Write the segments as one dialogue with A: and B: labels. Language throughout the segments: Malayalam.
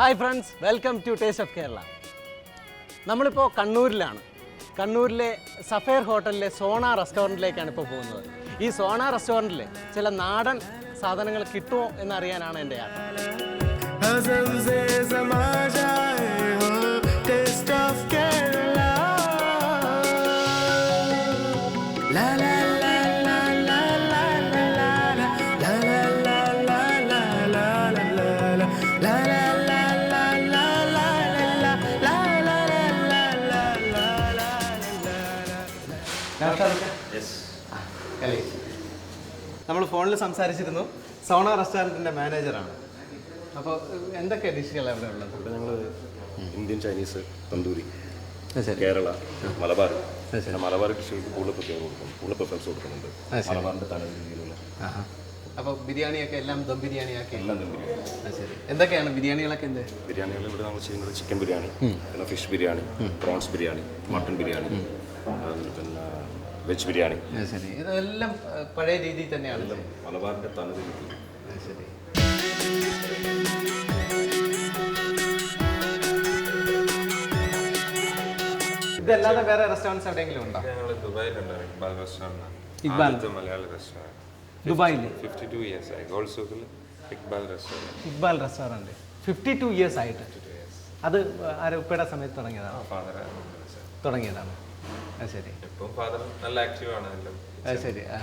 A: Hi friends welcome to taste of Kerala നമ്മളിപ്പോൾ കണ്ണൂരിലാണ്. കണ്ണൂരിലെ സഫേർ ഹോട്ടലിലെ സോണ റെസ്റ്റോറന്റിലേക്കാണ് ഇപ്പോൾ പോകുന്നത്. ഈ സോണ റെസ്റ്റോറന്റിൽ ചില നാടൻ സാധനങ്ങൾ കിട്ടുമോ എന്നറിയാനാണ് എന്റെ യാത്ര. ഫോണിൽ സംസാരിച്ചിരുന്നു. സോണ റെസ്റ്റോറന്റിന്റെ മാനേജറാണ്. അപ്പോൾ എന്തൊക്കെ ഡിഷുകളാണ് അവിടെ ഉള്ളത്?
B: ഇവിടെ ഞങ്ങൾ ഇന്ത്യൻ ചൈനീസ് തന്തൂരി കേരള മലബാർ. മലബാർ ഡിഷുകൾക്ക് കൂടുതൽ പ്രത്യേകത കൊടുക്കും കൂടുതൽ പ്രിഫറൻസ് കൊടുക്കുന്നുണ്ട്. മലബാറിന്റെ തനത് രീതിയിലുള്ള.
A: അപ്പോൾ ബിരിയാണിയൊക്കെ എല്ലാം ദം ബിരിയാണി ആക്കി
B: എല്ലാം ദം ബിരിയാണി.
A: ശരി. എന്തൊക്കെയാണ് ബിരിയാണികളൊക്കെ എന്ത്?
B: ബിരിയാണികൾ ഇവിടെ നമ്മൾ ചെയ്യുന്നത് ചിക്കൻ ബിരിയാണി പിന്നെ fish biryani prawns biryani mutton biryani പിന്നെ വെജ് ബിരിയാണി.
A: ശരി. ഇതെല്ലാം പഴയ രീതിയിൽ തന്നെയാണ്.
B: മലബാറിന്റെ തനത് രീതി
A: ശരി. ഇതല്ലാതെ വേറെ റെസ്റ്റോറന്റ്സ് എവിടെയെങ്കിലും ഉണ്ടോ?
C: ഞങ്ങൾ ദുബായിലുണ്ടാണ് ഇക്ബാൽ റെസ്റ്റോറന്റ്
A: ഇക്ബാൽ.
C: മലയാള റെസ്റ്റോറന്റ്
A: ദുബായിൽ
C: ഫിഫ്റ്റി ടു ഇയേഴ്സ് ആയി. Gold സൂക്കിൽ Iqbal restaurant
A: Iqbal restaurant fifty two years ആയിട്ട് അത് ആരോപ്പയുടെ സമയത്ത് തുടങ്ങിയതാണ്? തുടങ്ങിയതാണ്. അത് ശരി.
C: ഇപ്പം ഫാദർ നല്ല ആക്റ്റീവ് ആണ് എല്ലാം.
A: അത് ശരി. ആ.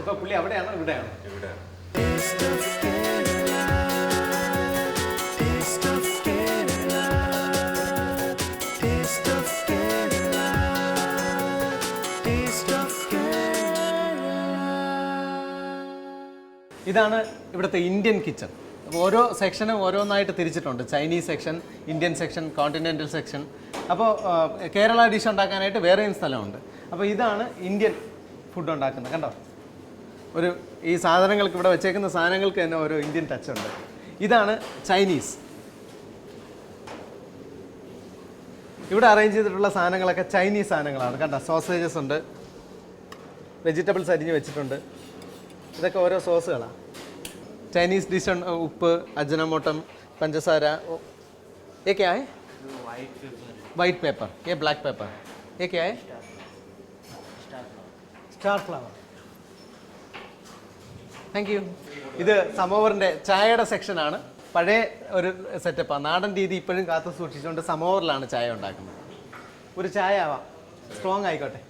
A: ഇപ്പൊ പുള്ളി അവിടെയാണോ? ഇവിടെയാണോ?
C: ഇവിടെ
D: Taste of Kerala, taste of Kerala, taste of Kerala, taste of Kerala.
A: ഇതാണ് ഇവിടുത്തെ ഇന്ത്യൻ കിച്ചൺ അപ്പോൾ ഓരോ സെക്ഷനും ഓരോന്നായിട്ട് തിരിച്ചിട്ടുണ്ട്. Chinese section Indian section continental section അപ്പോൾ കേരള ഡിഷ് ഉണ്ടാക്കാനായിട്ട് വേറെയും സ്ഥലമുണ്ട്. അപ്പോൾ ഇതാണ് ഇന്ത്യൻ ഫുഡ് ഉണ്ടാക്കുന്നത് കണ്ടോ? ഒരു ഈ സാധനങ്ങൾക്ക് ഇവിടെ വെച്ചേക്കുന്ന സാധനങ്ങൾക്ക് തന്നെ ഓരോ ഇന്ത്യൻ ടച്ച് ഉണ്ട്. ഇതാണ് ചൈനീസ് ഇവിടെ അറേഞ്ച് ചെയ്തിട്ടുള്ള സാധനങ്ങളൊക്കെ ചൈനീസ് സാധനങ്ങളാണ് കണ്ട? സോസേജസ് ഉണ്ട് വെജിറ്റബിൾസ് അരിഞ്ഞ് വെച്ചിട്ടുണ്ട്. ഇതൊക്കെ ഓരോ സോസുകളാണ് ചൈനീസ് ഡിഷ് ഉപ്പ് അജനമോട്ടം പഞ്ചസാര ഏക്കെ ആയി? വൈറ്റ് പേപ്പർ ഏ ബ്ലാക്ക് പേപ്പർ ഏക്കെ ആയ? സ്റ്റാർ ഫ്ലവർ താങ്ക് യു ഇത് സമോവറിന്റെ ചായയുടെ സെക്ഷനാണ് പഴയ ഒരു സെറ്റപ്പാണ് നാടൻ രീതി ഇപ്പോഴും കാത്തു സൂക്ഷിച്ചുകൊണ്ട് സമോവറിലാണ് ചായ ഉണ്ടാക്കുന്നത്. ഒരു ചായ ആവാം. സ്ട്രോങ് ആയിക്കോട്ടെ.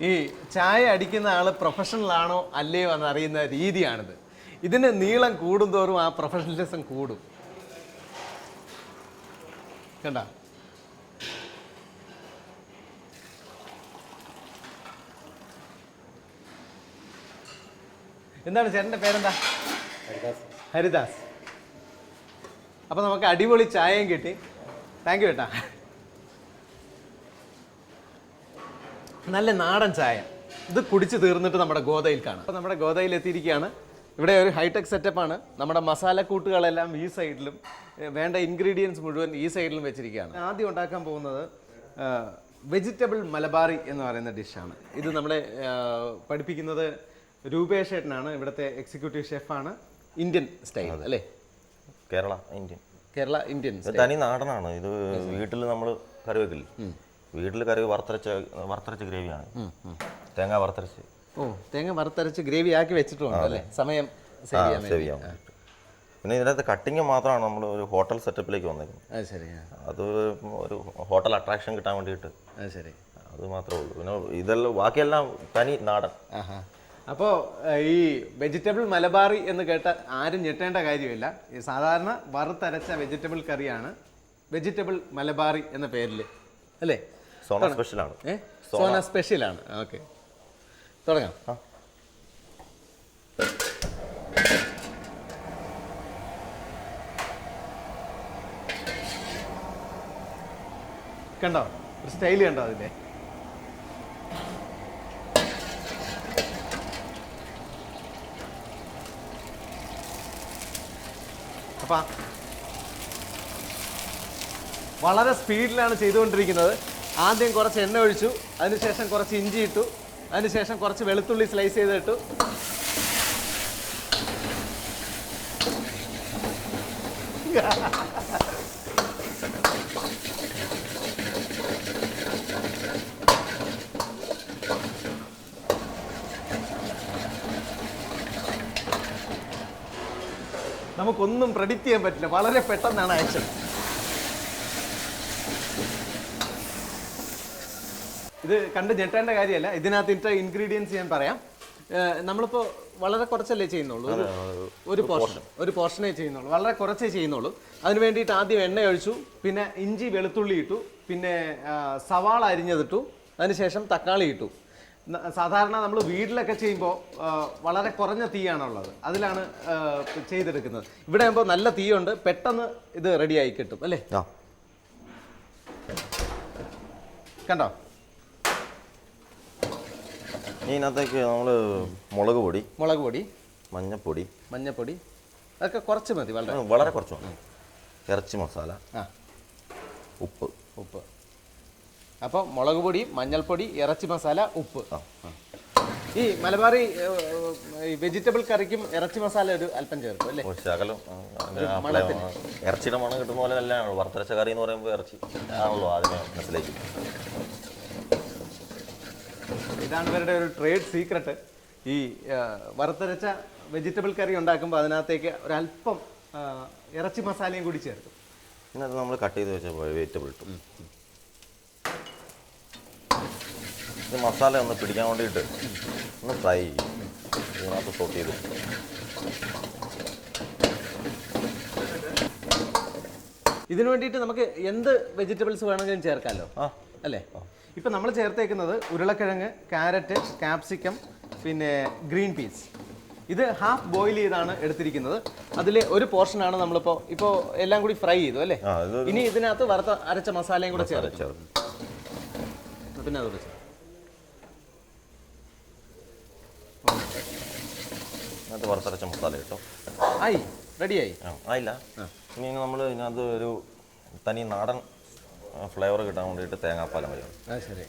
A: ഈ ചായ അടിക്കുന്ന ആൾ പ്രൊഫഷണൽ ആണോ അല്ലയോ എന്ന് അറിയുന്ന രീതിയാണിത്. ഇതിന് നീളം കൂടുന്തോറും ആ പ്രൊഫഷണലിസം കൂടും. കണ്ട? എന്താണ് ചേട്ടന്റെ പേരെന്താ? ഹരിദാസ്. അപ്പോൾ നമുക്ക് അടിപൊളി ചായയും കിട്ടി. താങ്ക് യു ഏട്ടാ. നല്ല നാടൻ ചായ. ഇത് കുടിച്ച് തീർന്നിട്ട് നമ്മുടെ ഗോതയിൽ കാണാം അപ്പോൾ നമ്മുടെ ഗോതയിൽ എത്തിയിരിക്കുകയാണ് ഇവിടെ ഒരു ഹൈടെക് സെറ്റപ്പാണ്. നമ്മുടെ മസാലക്കൂട്ടുകളെല്ലാം ഈ സൈഡിലും വേണ്ട ഇൻഗ്രീഡിയൻസ് മുഴുവൻ ഈ സൈഡിലും വെച്ചിരിക്കുകയാണ്. ആദ്യം ഉണ്ടാക്കാൻ പോകുന്നത് വെജിറ്റബിൾ മലബാറി എന്ന് പറയുന്ന ഡിഷാണ്. ഇത് നമ്മളെ പഠിപ്പിക്കുന്നത് രൂപേഷ് ഏട്ടനാണ്. ഇവിടുത്തെ എക്സിക്യൂട്ടീവ് ഷെഫാണ്. ഇന്ത്യൻ സ്റ്റൈൽ അല്ലേ?
E: കേരള ഇന്ത്യൻ.
A: കേരള ഇന്ത്യൻ
E: തനി നാടനാണ്. ഇത് വീട്ടിൽ നമ്മൾ കറി വെക്കില്ലേ? വീട്ടിൽ കറി വറുത്തരച്ച വറുത്തരച്ച ഗ്രേവിയാണ്. തേങ്ങ വറുത്തരച്ച്.
A: ഓ തേങ്ങ വറുത്തരച്ച് ഗ്രേവി ആക്കി വെച്ചിട്ടുണ്ട് അല്ലേ? സമയം സേവ് ചെയ്യാൻ.
E: പിന്നെ ഇതിനകത്ത് കട്ടിങ് മാത്രമാണ് നമ്മൾ ഒരു ഹോട്ടൽ സെറ്റപ്പിലേക്ക് വന്നേക്കുന്നത്.
A: അത് ശരി ആ,
E: അത് ഒരു ഹോട്ടൽ അട്രാക്ഷൻ കിട്ടാൻ വേണ്ടിയിട്ട്.
A: ശരി.
E: അത് മാത്രമേ ഉള്ളൂ. പിന്നെ ഇതെല്ലാം ബാക്കിയെല്ലാം തനി നാടൻ.
A: അപ്പോൾ ഈ വെജിറ്റബിൾ മലബാറി എന്ന് കേട്ട ആരും ഞെട്ടേണ്ട കാര്യമില്ല. ഈ സാധാരണ വറുത്തരച്ച വെജിറ്റബിൾ കറിയാണ് വെജിറ്റബിൾ മലബാറി എന്ന പേരിൽ അല്ലേ?
E: സോണ സ്പെഷ്യലാണ്.
A: സോണ. സോന സ്പെഷ്യലാണ്. ഓക്കെ. തുടങ്ങാം. കണ്ടോ? ഒരു സ്റ്റൈൽ കണ്ടോ അതിന്റെ അപ്പം. വളരെ സ്പീഡിലാണ് ചെയ്തുകൊണ്ടിരിക്കുന്നത്. ആദ്യം കുറച്ച് എണ്ണ ഒഴിച്ചു അതിനുശേഷം കുറച്ച് ഇഞ്ചി ഇട്ടു അതിനുശേഷം കുറച്ച് വെളുത്തുള്ളി സ്ലൈസ് ചെയ്തിട്ടു നമുക്കൊന്നും പ്രെഡിക്റ്റ് ചെയ്യാൻ പറ്റില്ല. വളരെ പെട്ടെന്നാണ് ആക്ഷൻ ഇത് കണ്ട് ഞെട്ടേണ്ട കാര്യമല്ല. ഇതിനകത്ത് ഇത്ര ഇൻഗ്രീഡിയൻസ് ഞാൻ പറയാം. നമ്മളിപ്പോ വളരെ കുറച്ചല്ലേ ചെയ്യുന്നുള്ളൂ? ഒരു പോർഷൻ ഒരു പോർഷനേ ചെയ്യുന്നുള്ളൂ. വളരെ കുറച്ചേ ചെയ്യുന്നുള്ളൂ. അതിന് വേണ്ടിയിട്ട് ആദ്യം എണ്ണ ഒഴിച്ചു പിന്നെ ഇഞ്ചി വെളുത്തുള്ളി ഇട്ടു പിന്നെ സവാള അരിഞ്ഞതിട്ടു അതിനുശേഷം തക്കാളി ഇട്ടു. സാധാരണ നമ്മൾ വീട്ടിലൊക്കെ ചെയ്യുമ്പോൾ വളരെ കുറഞ്ഞ തീയാണുള്ളത്. അതിലാണ് ചെയ്തെടുക്കുന്നത്. ഇവിടെ ആകുമ്പോൾ നല്ല തീയുണ്ട്. പെട്ടെന്ന് ഇത് റെഡിയായി കിട്ടും. അല്ലേ? കണ്ടോ?
E: ഇനി ഇതിനകത്തേക്ക് നമ്മൾ മുളക് പൊടി
A: മുളക് പൊടി
E: മഞ്ഞപ്പൊടി
A: മഞ്ഞപ്പൊടി അതൊക്കെ കുറച്ച് മതി വളരെ.
E: വളരെ കുറച്ച് മതി. ഇറച്ചി മസാല
A: ആ.
E: ഉപ്പ്.
A: ഉപ്പ്. അപ്പോൾ മുളക് പൊടി മഞ്ഞൾപ്പൊടി ഇറച്ചി മസാല ഉപ്പ്.
E: ആ.
A: ഈ മലബാറി വെജിറ്റബിൾ കറിക്കും ഇറച്ചി മസാല ഒരു അല്പം ചേർക്കും അല്ലേ?
E: ശകലം ഇറച്ചിയുടെ മണം കിട്ടുന്ന പോലെ അല്ല വറുത്തരച്ച കറി എന്ന് പറയുമ്പോൾ ഇറച്ചി. ആണല്ലോ ആദ്യമേ മനസ്സിലേക്ക്
A: ഇതാണ് ഇവരുടെ ഒരു ട്രേഡ് സീക്രട്ട് ഈ വറുത്തരച്ച വെജിറ്റബിൾ കറി ഉണ്ടാക്കുമ്പോൾ അതിനകത്തേക്ക് ഒരല്പം ഇറച്ചി മസാലയും കൂടി ചേർക്കും
E: ഇതിനകത്ത് നമ്മൾ കട്ട് ചെയ്ത് വെച്ച വെജിറ്റബിൾ ഇട്ടു. ഇത് മസാല ഒന്ന് പിടിക്കാൻ വേണ്ടിയിട്ട് ഒന്ന് ഫ്രൈ ചെയ്യും. ഇതിനകത്ത് സോട്ട് ചെയ്ത്
A: ഇതിനു വേണ്ടിയിട്ട് നമുക്ക് എന്ത് വെജിറ്റബിൾസ് വേണമെങ്കിലും ചേർക്കാമല്ലോ
E: ആ.
A: അല്ലേ? ഇപ്പം നമ്മൾ ചേർത്തേക്കുന്നത് ഉരുളക്കിഴങ്ങ് ക്യാരറ്റ് ക്യാപ്സിക്കം പിന്നെ ഗ്രീൻ പീസ്. ഇത് ഹാഫ് ബോയിൽ ചെയ്താണ് എടുത്തിരിക്കുന്നത്. അതിൽ ഒരു പോർഷനാണ് നമ്മളിപ്പോൾ ഇപ്പോൾ എല്ലാം കൂടി ഫ്രൈ ചെയ്തു അല്ലേ? ഇനി ഇതിനകത്ത് വറുത്ത അരച്ച മസാലയും കൂടെ ചേർക്കും. പിന്നെ അതോടെ
E: അതിനകത്ത് വറുത്തരച്ച മസാല ഇട്ടോ
A: ആയി റെഡിയായി
E: ആയില്ല. ഇനി നമ്മൾ ഇതിനകത്ത് ഒരു തനി നാടൻ ഫ്ലേവർ കിട്ടാൻ വേണ്ടിയിട്ട് തേങ്ങാപ്പാലം വരും.
A: ആ ശരി.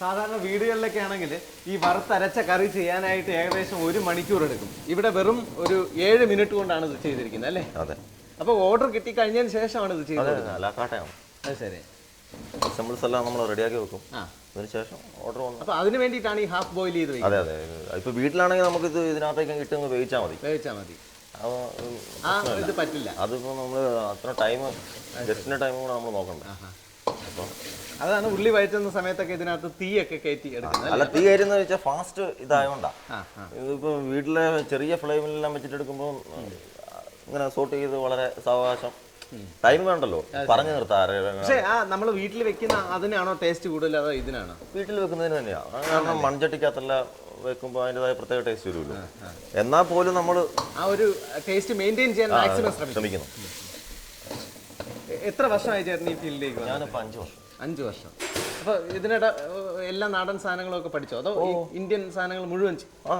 A: സാധാരണ വീടുകളിലൊക്കെ ആണെങ്കിൽ ഈ വറുത്തരച്ച കറി ചെയ്യാനായിട്ട് ഏകദേശം ഒരു മണിക്കൂർ എടുക്കും. ഇവിടെ വെറും ഒരു ഏഴ് മിനിറ്റ് കൊണ്ടാണ് ഇത് ചെയ്തിരിക്കുന്നത് അല്ലേ?
E: അതെ.
A: അപ്പോൾ ഓർഡർ കിട്ടിക്കഴിഞ്ഞതിന് ശേഷമാണ് ഇത് ചെയ്തത്
E: അലാക്കാട്ടയാണ്
A: അത് ശരി.
E: സിമ്പിൾസ് എല്ലാം നമ്മൾ റെഡിയാക്കി വെക്കും.
A: അതിനുശേഷം
E: അതിന് ശേഷം ഓർഡർ വന്നു.
A: അപ്പോൾ അതിന് വേണ്ടിയിട്ടാണ് ഈ ഹാഫ് ബോയിൽ ചെയ്ത് വയ്ക്കുന്നത്
E: അതെ അതെ ഇപ്പോൾ വീട്ടിലാണെങ്കിൽ നമുക്കിത് ഇതിനകത്തേക്ക് ഇട്ട് വേവിച്ചാൽ മതി.
A: വേവിച്ചാൽ മതി. ഇത് പറ്റില്ല.
E: അതിപ്പോൾ നമ്മൾ അത്ര ടൈം ഗസ്റ്റിന്റെ ടൈമും കൂടെ നമ്മൾ നോക്കണ്ട. അപ്പം
A: അതാണ് ഉള്ളി വഴറ്റുന്ന സമയത്തൊക്കെ ഇതിനകത്ത് തീയൊക്കെ കയറ്റി എടുക്കുന്നത്
E: അല്ല തീ കരിയെന്ന് വെച്ചാൽ ഫാസ്റ്റ് ഇതായോണ്ടാ.
A: ആ
E: വീട്ടിലെ ചെറിയ ഫ്ലെയിമിലെല്ലാം വെച്ചിട്ട് എടുക്കുമ്പോൾ ഇങ്ങനെ സോട്ട് ചെയ്ത് വളരെ സാവകാശം. ടൈം വേണ്ടല്ലോ. പറഞ്ഞു നിർത്താം
A: ആ നമ്മൾ വീട്ടിൽ വെക്കുന്ന അതിനാണോ ടേസ്റ്റ് കൂടുതൽ അതോ ഇതിനാണോ?
E: വീട്ടിൽ വെക്കുന്നതിന് തന്നെയാണ് കാരണം മൺചട്ടിക്കകത്തെല്ലാം വെക്കുമ്പോൾ അതിന്റെതായ പ്രത്യേക ടേസ്റ്റ് വരുമല്ലോ. എന്നാൽ പോലും നമ്മൾ
A: ആ ഒരു ടേസ്റ്റ് മെയിന്റെയിൻ ചെയ്യാൻ മാക്സിമം
E: ശ്രമിക്കുന്നു.
A: എത്ര വർഷമായി ചേട്ടൻ ഈ ഫീൽഡിലേക്ക് ഞാൻ
E: ഞാനിപ്പോൾ അഞ്ച് വർഷം.
A: അഞ്ച് വർഷം. അപ്പോൾ ഇതിനിടെ എല്ലാ നാടൻ സാധനങ്ങളും ഒക്കെ പഠിച്ചോ? അതോ ഇന്ത്യൻ സാധനങ്ങൾ മുഴുവൻ
E: ആ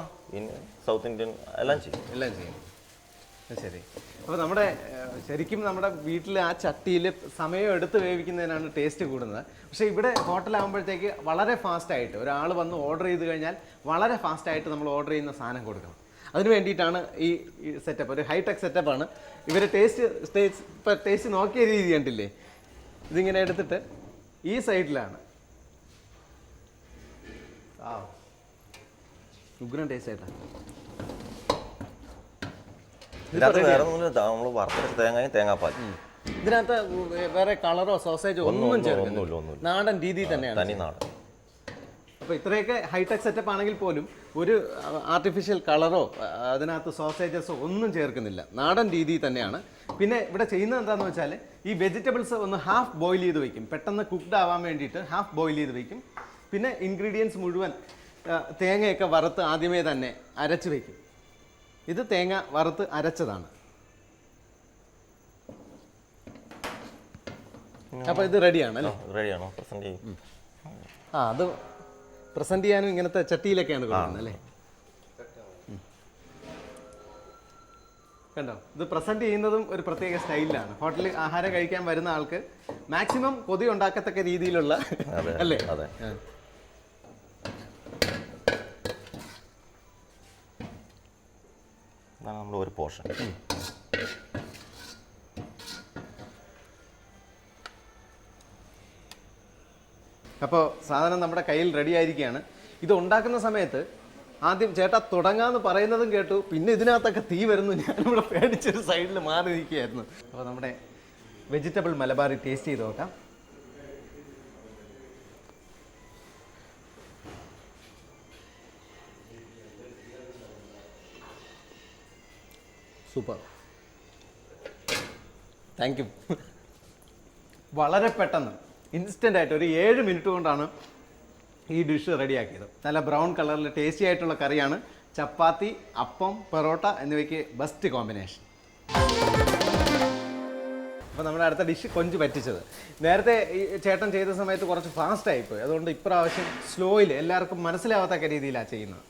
E: സൗത്ത് ഇന്ത്യൻ എല്ലാം ചെയ്യും.
A: എല്ലാം ചെയ്യും. ശരി. അപ്പോൾ നമ്മുടെ ശരിക്കും നമ്മുടെ വീട്ടിൽ ആ ചട്ടിയിൽ സമയം എടുത്ത് വേവിക്കുന്നതിനാണ് ടേസ്റ്റ് കൂടുന്നത്. പക്ഷേ ഇവിടെ ഹോട്ടലാകുമ്പോഴത്തേക്ക് വളരെ ഫാസ്റ്റായിട്ട് ഒരാൾ വന്ന് ഓർഡർ ചെയ്ത് കഴിഞ്ഞാൽ വളരെ ഫാസ്റ്റായിട്ട് നമ്മൾ ഓർഡർ ചെയ്യുന്ന സാധനം കൊടുക്കണം. അതിന് വേണ്ടിയിട്ടാണ് ഈ സെറ്റപ്പ് ഒരു ഹൈടെക് സെറ്റപ്പാണ് ഇവർ ടേസ്റ്റ് ടേസ്റ്റ് ടേസ്റ്റ് നോക്കിയ രീതി കണ്ടില്ലേ? ഇതിങ്ങനെ എടുത്തിട്ട് ഈ സൈഡിലാണ് ആ ഉഗ്രം ടേസ്റ്റ് ആയിട്ടാ.
E: ഇതിനകത്ത് വേറെ ഒന്നുമില്ല. നമ്മൾ വറുത്തരച്ച തേങ്ങയും തേങ്ങാപ്പാൽ
A: ഇതിനകത്ത് വേറെ കളറോ സോസേജോ ഒന്നും ചേർക്കുന്നില്ല. നാടൻ രീതി തന്നെയാണ്
E: തനി നാടൻ.
A: അപ്പോൾ ഇത്രയൊക്കെ ഹൈടെക് സെറ്റപ്പ് ആണെങ്കിൽ പോലും ഒരു ആർട്ടിഫിഷ്യൽ കളറോ അതിനകത്ത് സോസേജസോ ഒന്നും ചേർക്കുന്നില്ല. നാടൻ രീതി തന്നെയാണ്. പിന്നെ ഇവിടെ ചെയ്യുന്നത് എന്താണെന്ന് വെച്ചാൽ ഈ വെജിറ്റബിൾസ് ഒന്ന് ഹാഫ് ബോയിൽ ചെയ്ത് വെക്കും. പെട്ടെന്ന് കുക്ക്ഡ് ആവാൻ വേണ്ടിയിട്ട് ഹാഫ് ബോയിൽ ചെയ്ത് വെക്കും. പിന്നെ ഇൻഗ്രീഡിയൻസ് മുഴുവൻ തേങ്ങയൊക്കെ വറുത്ത് ആദ്യമേ തന്നെ അരച്ച് വെക്കും. ഇത് തേങ്ങ വറുത്ത് അരച്ചതാണ്. അപ്പോൾ ഇത് റെഡിയാണ് അല്ലേ?
E: റെഡിയാണോ പ്രസന്റ് ചെയ്യും.
A: ആ അത് പ്രസന്റ് ചെയ്യാനും ഇങ്ങനത്തെ ചട്ടിയിലൊക്കെയാണ് കൊടുക്കുന്നത് അല്ലേ. കണ്ടോ? ഇത് പ്രസന്റ് ചെയ്യുന്നതും ഒരു പ്രത്യേക സ്റ്റൈലിലാണ്. ഹോട്ടലിൽ ആഹാരം കഴിക്കാൻ വരുന്ന ആൾക്ക് മാക്സിമം കൊതി ഉണ്ടാക്കത്തക്ക രീതിയിലുള്ള അല്ലേ?
E: അതെ. ഇതാണ് നമ്മൾ ഒരു പോർഷൻ.
A: അപ്പോൾ സാധനം നമ്മുടെ കയ്യിൽ റെഡി ആയിരിക്കുകയാണ്. ഇത് ഉണ്ടാക്കുന്ന സമയത്ത് ആദ്യം ചേട്ടാ തുടങ്ങാന്ന് പറയുന്നതും കേട്ടു. പിന്നെ ഇതിനകത്തൊക്കെ തീ വരുന്നു. ഞാനിവിടെ പേടിച്ചൊരു സൈഡിൽ മാറി നിൽക്കുകയായിരുന്നു അപ്പോൾ നമ്മുടെ വെജിറ്റബിൾ മലബാറി ടേസ്റ്റ് ചെയ്ത് നോക്കാം. സൂപ്പർ. താങ്ക് യു വളരെ പെട്ടെന്ന് ഇൻസ്റ്റന്റ് ആയിട്ട് ഒരു ഏഴ് മിനിറ്റ് കൊണ്ടാണ് ഈ ഡിഷ് റെഡിയാക്കിയത് നല്ല ബ്രൗൺ കളറിൽ ടേസ്റ്റി ആയിട്ടുള്ള കറിയാണ്. ചപ്പാത്തി അപ്പം പൊറോട്ട എന്നിവയ്ക്ക് ബെസ്റ്റ് കോമ്പിനേഷൻ അപ്പോൾ നമ്മുടെ അടുത്ത ഡിഷ് കൊഞ്ച് പറ്റിച്ചത്. നേരത്തെ ഈ ചേട്ടൻ ചെയ്ത സമയത്ത് കുറച്ച് ഫാസ്റ്റ് ആയിപ്പോയി. അതുകൊണ്ട് ഇപ്രാവശ്യം സ്ലോയിൽ എല്ലാവർക്കും മനസ്സിലാവാത്തക്ക രീതിയിലാണ് ചെയ്യുന്നത്.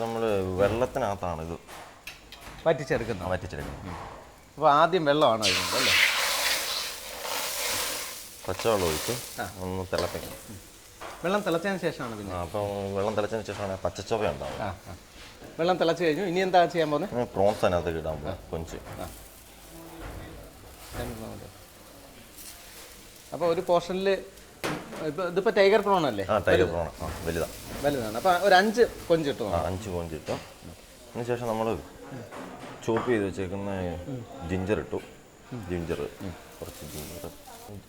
E: നമ്മൾ വെള്ളത്തിനകത്താണ് ഇത്.
A: വറ്റിച്ചെടുക്കുന്നത്.
E: വറ്റിച്ചെടുക്കുന്നത്.
A: അപ്പോൾ ആദ്യം വെള്ളമാണ് വരുന്നത് അല്ലേ?
E: പച്ചവെള്ളം ഒഴിച്ച് ഒന്ന് തിളപ്പിക്കണം.
A: വെള്ളം തിളച്ചതിന് ശേഷമാണ് പിന്നെ.
E: അപ്പോൾ വെള്ളം തിളച്ചതിന് ശേഷമാണ് പച്ചച്ചൊവ ഉണ്ടാവും
A: വെള്ളം തിളച്ച് കഴിഞ്ഞു. ഇനി എന്താ ചെയ്യാൻ പോകുന്നത്
E: പ്രോൺസ് അതിനകത്ത് ഇടാൻ പോകും കൊഞ്ച്.
A: അപ്പോൾ ഒരു പോർഷനിൽ ഇതിപ്പോൾ ടൈഗർ പ്രോൺ അല്ലേ?
E: ആ ടൈഗർ പ്രോൺ ആ വലുതാ.
A: വലുതാണ്. അപ്പോൾ ഒരു അഞ്ച് കൊഞ്ചിട്ടു
E: ആ അഞ്ച് കൊഞ്ച് കിട്ടും. അതിനുശേഷം നമ്മൾ ചോപ്പ് ചെയ്ത് വെച്ചേക്കുന്ന ജിഞ്ചർ ഇട്ടു. ജിഞ്ചർ കുറച്ച് ജിഞ്ചർ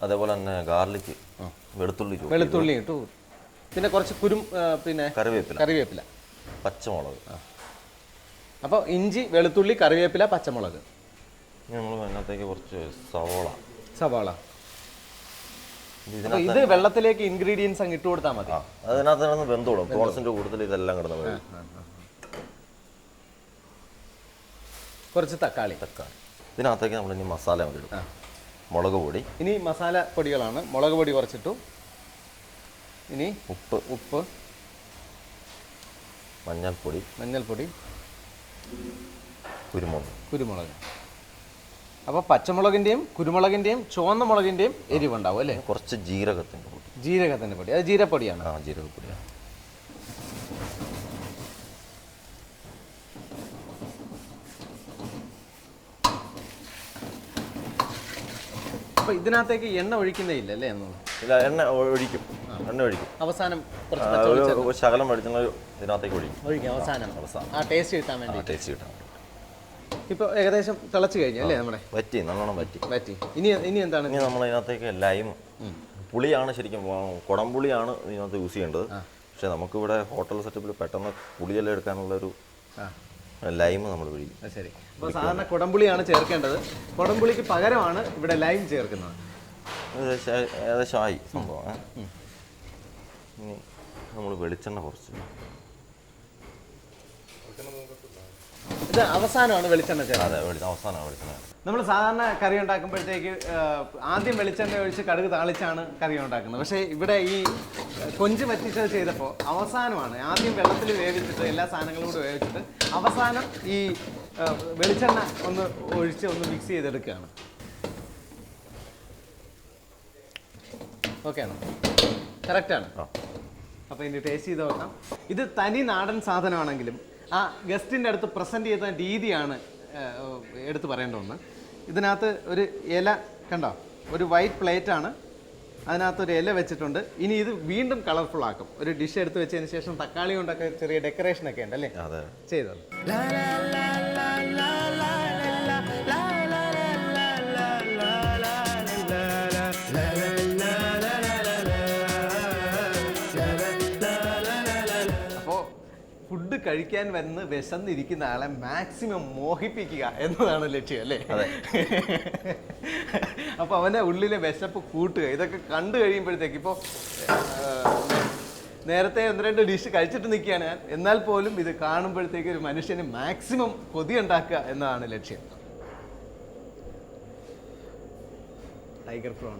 E: അതേപോലെ തന്നെ ഗാർലിക് വെളുത്തുള്ളി ചോപ്പ്
A: വെളുത്തുള്ളി ഇട്ടു. പിന്നെ കുറച്ച് കുരും പിന്നെ
E: കറിവേപ്പില.
A: കറിവേപ്പില.
E: പച്ചമുളക്.
A: അപ്പോൾ ഇഞ്ചി വെളുത്തുള്ളി കറിവേപ്പില പച്ചമുളക്.
E: നമ്മൾ അതിനകത്തേക്ക് കുറച്ച് സവോള.
A: സവാള.
E: ഇത്
A: വെള്ളത്തിലേക്ക് ഇൻഗ്രീഡിയൻസ് അങ്ങ് ഇട്ട് കൊടുത്താൽ മതി.
E: അതിനകത്ത് ഒന്ന് വെന്തോളും പ്രോൺസിന്റെ കൂടുതൽ ഇതെല്ലാം കിടന്ന്
A: കുറച്ച് തക്കാളി.
E: തക്കാളി. ഇതിനകത്തേക്ക് നമ്മൾ ഇനി മസാല മതി ഇടും. മുളക് പൊടി.
A: ഇനി മസാല പൊടികളാണ്. മുളക് പൊടി കുറച്ചിട്ടു. ഇനി
E: ഉപ്പ്.
A: ഉപ്പ്.
E: മഞ്ഞൾപ്പൊടി.
A: മഞ്ഞൾപ്പൊടി.
E: കുരുമുളക്.
A: കുരുമുളക്. അപ്പോൾ പച്ചമുളകിന്റെയും കുരുമുളകിന്റെയും ചുവന്ന മുളകിന്റെയും എരിവുണ്ടാവും അല്ലേ?
E: കുറച്ച് ജീരകത്തിന്റെ പൊടി.
A: ജീരകത്തിന്റെ പൊടി. അത് ജീരപ്പൊടിയാണ്
E: ആ ജീരകപ്പൊടിയാണ്.
A: അപ്പോൾ ഇതിനകത്തേക്ക് എണ്ണ ഒഴിക്കുന്നേ ഇല്ല അല്ലേ
E: ഇല്ല എണ്ണ ഒഴിക്കും. എണ്ണ ഒഴിക്കും.
A: അവസാനം കുറച്ച്
E: ഒരു ഒരു ശകലം വെളിച്ചെണ്ണ ഇതിനകത്തേക്ക് ഒഴിക്കും.
A: ഒഴിക്കും അവസാനം.
E: അവസാനം.
A: ആ ടേസ്റ്റ് കിട്ടാൻ വേണ്ടി
E: ടേസ്റ്റ് കിട്ടാൻ
A: ഇപ്പോൾ ഏകദേശം തിളച്ച് കഴിഞ്ഞു അല്ലേ നമ്മുടെ?
E: വറ്റി നല്ലോണം പറ്റി.
A: പറ്റി. ഇനി ഇനി എന്താണ്?
E: ഇനി നമ്മൾ ഇതിനകത്തേക്ക് ലൈം പുളിയാണ് ശരിക്കും കുടം കുടംപുളിയാണ് ഇതിനകത്ത് യൂസ് ചെയ്യേണ്ടത്. പക്ഷേ നമുക്കിവിടെ ഹോട്ടൽ സെറ്റപ്പിൽ പെട്ടെന്ന് പുളിയെല്ലാം എടുക്കാനുള്ള ഒരു ലൈം നമ്മൾ പിടിക്കും
A: ശരി. അപ്പോൾ സാധാരണ കുടംപുളിയാണ് ചേർക്കേണ്ടത്. കുടംപുളിക്ക് പകരമാണ് ഇവിടെ ലൈം ചേർക്കുന്നത്.
E: ഏകദേശം ഏകദേശം ആയി സംഭവം ഇനി നമ്മൾ വെളിച്ചെണ്ണ കുറച്ച്.
A: ഇത് അവസാനമാണ് വെളിച്ചെണ്ണ ചേർക്കുന്നത്
E: അതെ വെളിച്ചെണ്ണ അവസാനമാണ് വെളിച്ചെണ്ണ.
A: നമ്മൾ സാധാരണ കറി ഉണ്ടാക്കുമ്പോഴത്തേക്ക് ആദ്യം വെളിച്ചെണ്ണ ഒഴിച്ച് കടുക് താളിച്ചാണ് കറി ഉണ്ടാക്കുന്നത്. പക്ഷേ ഇവിടെ ഈ കൊഞ്ച് വറ്റിച്ചത് ചെയ്തപ്പോൾ അവസാനമാണ്. ആദ്യം വെള്ളത്തിൽ വേവിച്ചിട്ട് എല്ലാ സാധനങ്ങളും കൂടി വേവിച്ചിട്ട് അവസാനം ഈ വെളിച്ചെണ്ണ ഒന്ന് ഒഴിച്ച് ഒന്ന് മിക്സ് ചെയ്തെടുക്കുകയാണ്. ഓക്കെ ആണോ? കറക്റ്റാണ്
E: ആ.
A: അപ്പോൾ ഇനി ടേസ്റ്റ് ചെയ്ത് നോക്കാം. ഇത് തനി നാടൻ സാധനമാണെങ്കിലും ആ ഗസ്റ്റിന്റെ അടുത്ത് പ്രസന്റ് ചെയ്ത രീതിയാണ് എടുത്തു പറയേണ്ട ഒന്ന് ഇതിനകത്ത് ഒരു ഇല കണ്ടോ? ഒരു വൈറ്റ് പ്ലേറ്റ് ആണ്. അതിനകത്ത് ഒരു ഇല വെച്ചിട്ടുണ്ട്. ഇനി ഇത് വീണ്ടും കളർഫുൾ ആക്കും. ഒരു ഡിഷ് എടുത്ത് വെച്ചതിന് ശേഷം തക്കാളി കൊണ്ടൊക്കെ ചെറിയ ഡെക്കറേഷൻ ഒക്കെ ഉണ്ട് അല്ലേ
E: അതെ
A: കഴിക്കാൻ വരുന്ന വിശന്നിരിക്കുന്ന ആളെ മാക്സിമം മോഹിപ്പിക്കുക എന്നതാണ് ലക്ഷ്യം അല്ലേ? അപ്പോൾ അവന്റെ ഉള്ളിലെ വിശപ്പ് കൂട്ടുക. ഇതൊക്കെ കണ്ടു കഴിയുമ്പോഴത്തേക്ക് ഇപ്പോൾ നേരത്തെ ഒന്ന് രണ്ട് ഡിഷ് കഴിച്ചിട്ട് നിൽക്കുകയാണ് ഞാൻ. എന്നാൽ പോലും ഇത് കാണുമ്പോഴത്തേക്ക് ഒരു മനുഷ്യന് മാക്സിമം കൊതി ഉണ്ടാക്കുക എന്നതാണ് ലക്ഷ്യം. ടൈഗർ പ്രോൺ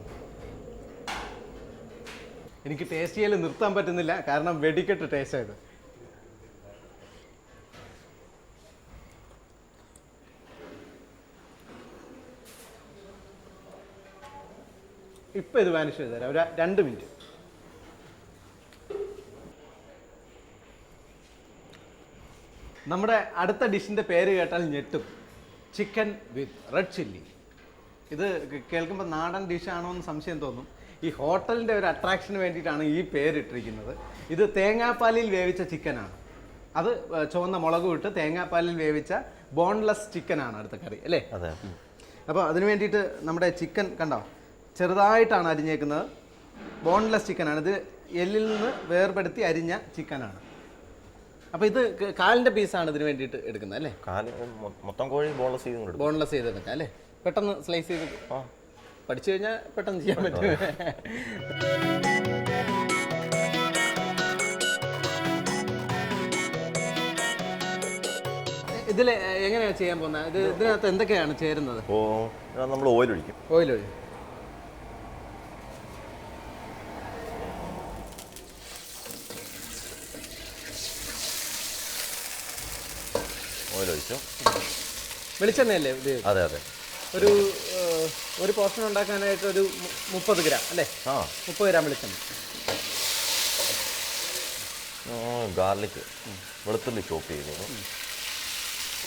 A: എനിക്ക് ടേസ്റ്റ് ചെയ്യാൻ നിർത്താൻ പറ്റുന്നില്ല. കാരണം വെടിക്കെട്ട് ടേസ്റ്റ് ആയത് ഇപ്പൊ ഇത് വാനിഷ് ചെയ്ത് തരാം. ഒരു രണ്ട് മിനിറ്റ് നമ്മുടെ അടുത്ത ഡിഷിന്റെ പേര് കേട്ടാൽ ഞെട്ടും. ചിക്കൻ വിത്ത് റെഡ് ചില്ലി ഇത് കേൾക്കുമ്പോൾ നാടൻ ഡിഷാണോ എന്ന് സംശയം തോന്നും. ഈ ഹോട്ടലിന്റെ ഒരു അട്രാക്ഷന് വേണ്ടിയിട്ടാണ് ഈ പേരിട്ടിരിക്കുന്നത് ഇത് തേങ്ങാപ്പാലിൽ വേവിച്ച ചിക്കനാണ് അത് ചുവന്ന മുളക് ഇട്ട് തേങ്ങാപ്പാലിൽ വേവിച്ച ബോൺലെസ് ചിക്കനാണ് അടുത്ത കറി അല്ലേ?
E: അതെ.
A: അപ്പോൾ അതിന് വേണ്ടിയിട്ട് നമ്മുടെ ചിക്കൻ കണ്ടോ? ചെറുതായിട്ടാണ് അരിഞ്ഞേക്കുന്നത്. ബോൺലെസ് ചിക്കനാണ് ഇത് എല്ലിൽ നിന്ന് വേർപെടുത്തി അരിഞ്ഞ ചിക്കനാണ് അപ്പോൾ ഇത് കാലിന്റെ പീസാണ് ഇതിന് വേണ്ടിയിട്ട് എടുക്കുന്നത് അല്ലേ?
E: കാൽ മൊത്തം കോഴി ബോൺലെസ് ചെയ്ത് ബോൺലെസ്
A: ബോൺലെസ് ചെയ്തെടുക്കാം അല്ലേ? പെട്ടെന്ന് സ്ലൈസ് ചെയ്ത് പഠിച്ചു കഴിഞ്ഞാൽ പെട്ടെന്ന് ചെയ്യാൻ പറ്റും. ഇതിൽ എങ്ങനെയാണ് ചെയ്യാൻ പോകുന്നത്? ഇത് ഇതിനകത്ത് എന്തൊക്കെയാണ് ചേരുന്നത്?
E: ഓ നമ്മൾ ഓയിൽ ഒഴിക്കും.
A: ഓയിൽ ഒഴി
E: ഓയിൽ ഒഴിച്ചു
A: വെളിച്ചെണ്ണയല്ലേ
E: അതെ അതെ.
A: ഒരു ഒരു പോർഷൻ ഉണ്ടാക്കാനായിട്ട് ഒരു മുപ്പത് ഗ്രാം അല്ലേ?
E: ആ.
A: മുപ്പത് ഗ്രാം വെളിച്ചെണ്ണ.
E: ഗാർലിക് വെളുത്തുള്ളി ചോപ്പ് ചെയ്തു.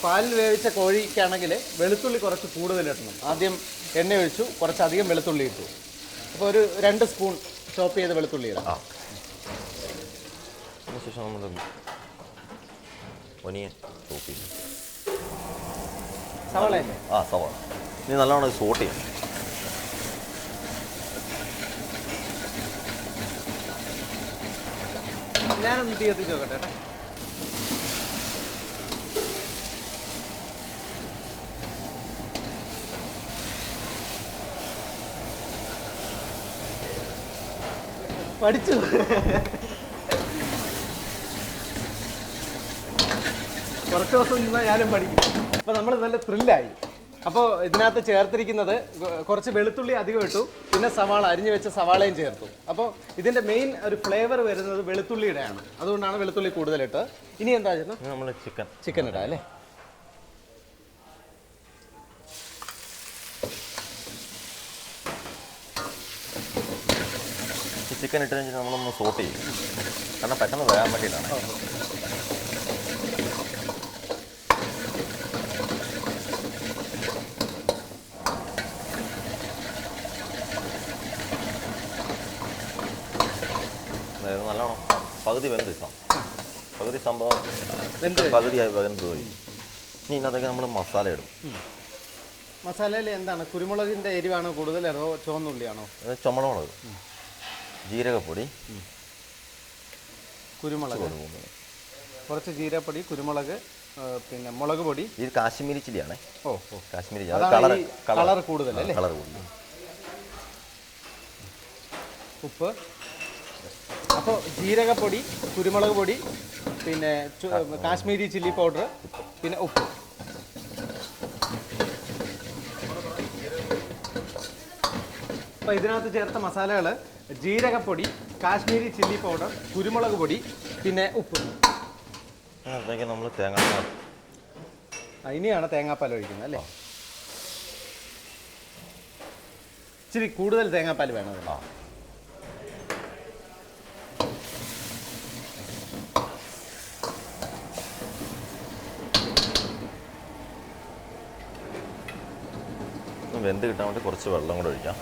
A: പാലിൽ വേവിച്ച കോഴിക്കാണെങ്കിൽ വെളുത്തുള്ളി കുറച്ച് കൂടുതൽ ഇടണം. ആദ്യം എണ്ണ ഒഴിച്ചു കുറച്ചധികം വെളുത്തുള്ളി ഇട്ടു. അപ്പോൾ ഒരു രണ്ട് സ്പൂൺ ചോപ്പ് ചെയ്ത വെളുത്തുള്ളി ഇടാം.
E: അതിനുശേഷം നമ്മൾ ഒനിയൻ ചോപ്പ് ചെയ്തു ആ സവാള. ഇനി നല്ലോണം സോട്ട് ചെയ്യണം
A: ഞാനൊന്ന് തീ എത്തിച്ച് നോക്കട്ടെ പഠിച്ചു. കുറച്ച് ദിവസം നിന്നാൽ ഞാനും പഠിക്കും. അപ്പോൾ നമ്മൾ നല്ല ത്രില്ലായി അപ്പോൾ ഇതിനകത്ത് ചേർത്തിരിക്കുന്നത് കുറച്ച് വെളുത്തുള്ളി അധികം ഇട്ടു പിന്നെ സവാള അരിഞ്ഞു വെച്ച സവാളയും ചേർത്തു. അപ്പോൾ ഇതിന്റെ മെയിൻ ഒരു ഫ്ലേവർ വരുന്നത് വെളുത്തുള്ളിയുടെയാണ്. അതുകൊണ്ടാണ് വെളുത്തുള്ളി കൂടുതലിട്ട്. ഇനി എന്താ ചെയ്യുന്നത്
E: ഇനി നമ്മൾ ചിക്കൻ
A: ചിക്കൻ ഇടാം അല്ലേ?
E: ചിക്കൻ ഇട്ട് കഴിഞ്ഞിട്ട് നമ്മളൊന്ന് സോട്ട് ചെയ്യും. കാരണം പെട്ടെന്ന് വേകാൻ വേണ്ടിയിട്ടാണ് അതായത് നല്ലോണം പകുതി വെന്ത് കിട്ടാം പകുതി സംഭവം പകുതിയായി വെന്ത് പോയി. ഇനി ഇന്നത്തേക്ക് നമ്മൾ മസാല ഇടും.
A: മസാലയിൽ എന്താണ്? കുരുമുളകിന്റെ എരിവാണോ കൂടുതൽ അതോ ചുവന്നുള്ളിയാണോ?
E: ചുമളമുളക് ജീരകപ്പൊടി.
A: കുരുമുളക്. കുറച്ച് ജീരപ്പൊടി കുരുമുളക് പിന്നെ മുളക് പൊടി.
E: ഇത് കാശ്മീരി ചില്ലിയാണേ.
A: ഓ ഓ.
E: കാശ്മീരി കളർ
A: കളർ കൂടുതൽ?
E: കളർ കൂടുതൽ
A: ഉപ്പ്. അപ്പോൾ ജീരകപ്പൊടി കുരുമുളക് പൊടി പിന്നെ കാശ്മീരി ചില്ലി പൗഡർ പിന്നെ ഉപ്പ്. അപ്പോൾ ഇതിനകത്ത് ചേർത്ത മസാലകൾ ജീരകപ്പൊടി കാശ്മീരി ചില്ലി പൗഡർ കുരുമുളക് പൊടി പിന്നെ ഉപ്പ്.
E: നമ്മൾ തേങ്ങാപ്പാൽ.
A: ഇനിയാണ് തേങ്ങാപ്പാൽ ഒഴിക്കുന്നത് അല്ലേ? ഇച്ചിരി കൂടുതൽ തേങ്ങാപ്പാൽ വേണം
E: വെന്ത് കിട്ടാൻ വേണ്ടി കുറച്ച് വെള്ളം കൂടെ ഒഴിക്കാം.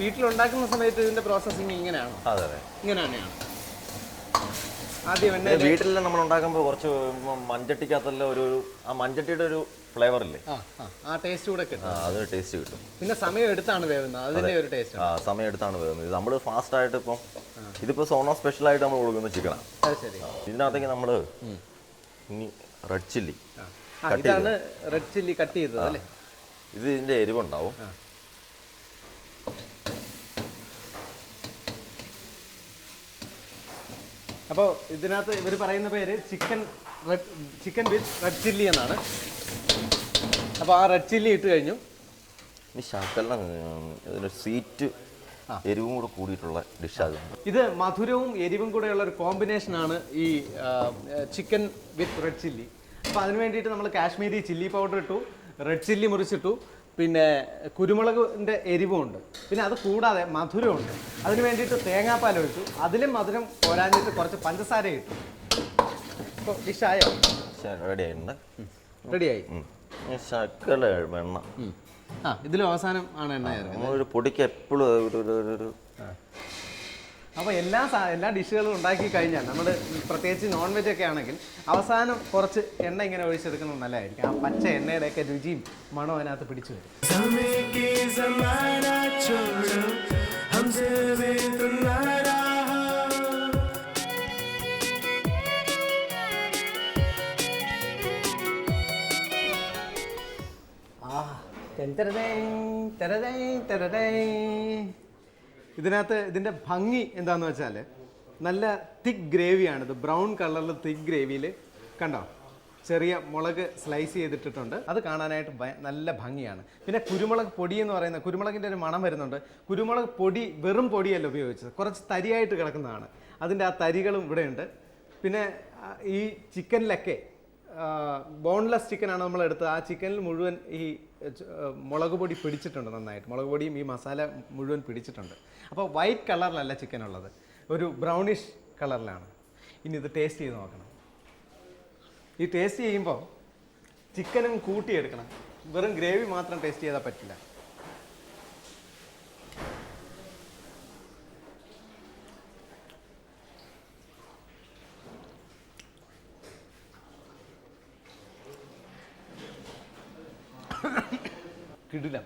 A: വീട്ടിലുണ്ടാക്കുന്ന സമയത്ത് ഇതിന്റെ പ്രോസസ്സിങ് ഇങ്ങനെയാണ്?
E: അതെ അതെ.
A: ഇങ്ങനെ തന്നെയാണ്? ആദ്യം
E: വീട്ടിൽ നമ്മൾ ഉണ്ടാക്കുമ്പോൾ കുറച്ച് മഞ്ചട്ടിക്കകത്തുള്ള ഒരു ആ മഞ്ചട്ടിയുടെ ഒരു ഫ്ലേവർ ഇല്ലേ
A: ആ ടേസ്റ്റ് കൂടെ കിട്ടും.
E: ആ അത് ടേസ്റ്റ് കിട്ടും.
A: പിന്നെ സമയം എടുത്താണ് വേവുന്നത്. അതിന്റെ ഒരു ടേസ്റ്റ്
E: ആ സമയം എടുത്താണ് വേവുന്നത്. നമ്മൾ ഫാസ്റ്റ് ആയിട്ട് ഇപ്പം ഇതിപ്പോ സോണോ സ്പെഷ്യൽ ആയിട്ട് നമ്മൾ കൊടുക്കുന്ന ചിക്കനാണ് ഇതിനകത്തേക്ക് നമ്മൾ ഇനി റെഡ് ചില്ലി
A: ഇതാണ് റെഡ് ചില്ലി കട്ട് ചെയ്തത് അല്ലേ?
E: ഇത് ഇതിന്റെ എരിവുണ്ടാവും.
A: അപ്പോൾ ഇതിനകത്ത് ഇവർ പറയുന്ന പേര് chicken red chicken with red chilli എന്നാണ്. അപ്പോൾ ആ റെഡ് ചില്ലി ഇട്ട് കഴിഞ്ഞു.
E: ഇനി സ്വീറ്റ് എരിവും കൂടെ കൂടിയിട്ടുള്ള ഡിഷാണ്
A: ഇത്. മധുരവും എരിവും കൂടെയുള്ള ഒരു കോമ്പിനേഷൻ ആണ് ഈ ചിക്കൻ വിത്ത് റെഡ് ചില്ലി അപ്പോൾ അതിന് വേണ്ടിയിട്ട് നമ്മൾ കാശ്മീരി ചില്ലി പൗഡർ ഇട്ടു റെഡ് ചില്ലി മുറിച്ചിട്ടു പിന്നെ കുരുമുളകിന്റെ എരിവും ഉണ്ട്. പിന്നെ അത് കൂടാതെ മധുരമുണ്ട് അതിന് വേണ്ടിയിട്ട് തേങ്ങാപ്പാൽ ഒഴിച്ചു. അതിലും മധുരം പോരാഞ്ഞിട്ട് കുറച്ച് പഞ്ചസാര ഇട്ടു. ഡിഷായോ
E: റെഡി ആയിട്ടുണ്ട്.
A: റെഡിയായി
E: ഉം. ഇനി ശകല വെണ്ണ
A: ആ ഇതിലും അവസാനം ആണ് എണ്ണ ചേർക്കുന്നത്
E: നമ്മളൊരു പൊടിക്ക് എപ്പോഴും ഒരു ഒരു ഒരു- ഒരു
A: അപ്പോൾ എല്ലാ സാ എല്ലാ ഡിഷുകളും ഉണ്ടാക്കി കഴിഞ്ഞാൽ നമ്മൾ പ്രത്യേകിച്ച് നോൺ വെജ് ഒക്കെ ആണെങ്കിൽ അവസാനം കുറച്ച് എണ്ണ ഇങ്ങനെ ഒഴിച്ചെടുക്കുന്നത് നല്ലതായിരിക്കും ആ പച്ച എണ്ണയുടെയൊക്കെ രുചിയും മണവും അതിനകത്ത് പിടിച്ചു വരും
D: समय की जमाना छोड़ो हमसे भी तो
A: ഇതിനകത്ത് ഇതിന്റെ ഭംഗി എന്താന്ന് വെച്ചാൽ നല്ല തിക്ക് ഗ്രേവിയാണിത് ബ്രൗൺ കളറിൽ തിക്ക് ഗ്രേവിയിൽ കണ്ടോ? ചെറിയ മുളക് സ്ലൈസ് ചെയ്തിട്ടിട്ടുണ്ട്. അത് കാണാനായിട്ട് നല്ല ഭംഗിയാണ്. പിന്നെ കുരുമുളക് പൊടി എന്ന് പറയുന്ന കുരുമുളകിന്റെ ഒരു മണം വരുന്നുണ്ട്. കുരുമുളക് പൊടി വെറും പൊടിയല്ല ഉപയോഗിച്ചത്. കുറച്ച് തരിയായിട്ട് കിടക്കുന്നതാണ്. അതിന്റെ ആ തരികളും ഇവിടെയുണ്ട്. പിന്നെ ഈ ചിക്കനിലൊക്കെ ബോൺലെസ് ചിക്കനാണ് നമ്മൾ എടുത്തത്. ആ ചിക്കനിൽ മുഴുവൻ ഈ മുളക് പൊടി പിടിച്ചിട്ടുണ്ട് നന്നായിട്ട്. മുളക് പൊടിയും ഈ മസാല മുഴുവൻ പിടിച്ചിട്ടുണ്ട്. അപ്പോൾ വൈറ്റ് കളറിലല്ല ചിക്കൻ ഉള്ളത്. ഒരു ബ്രൗണിഷ് കളറിലാണ് ഇനി ഇത് ടേസ്റ്റ് ചെയ്ത് നോക്കണം. ഈ ടേസ്റ്റ് ചെയ്യുമ്പോൾ ചിക്കനും കൂട്ടിയെടുക്കണം വെറും ഗ്രേവി മാത്രം ടേസ്റ്റ് ചെയ്താൽ പറ്റില്ല. കിടിലം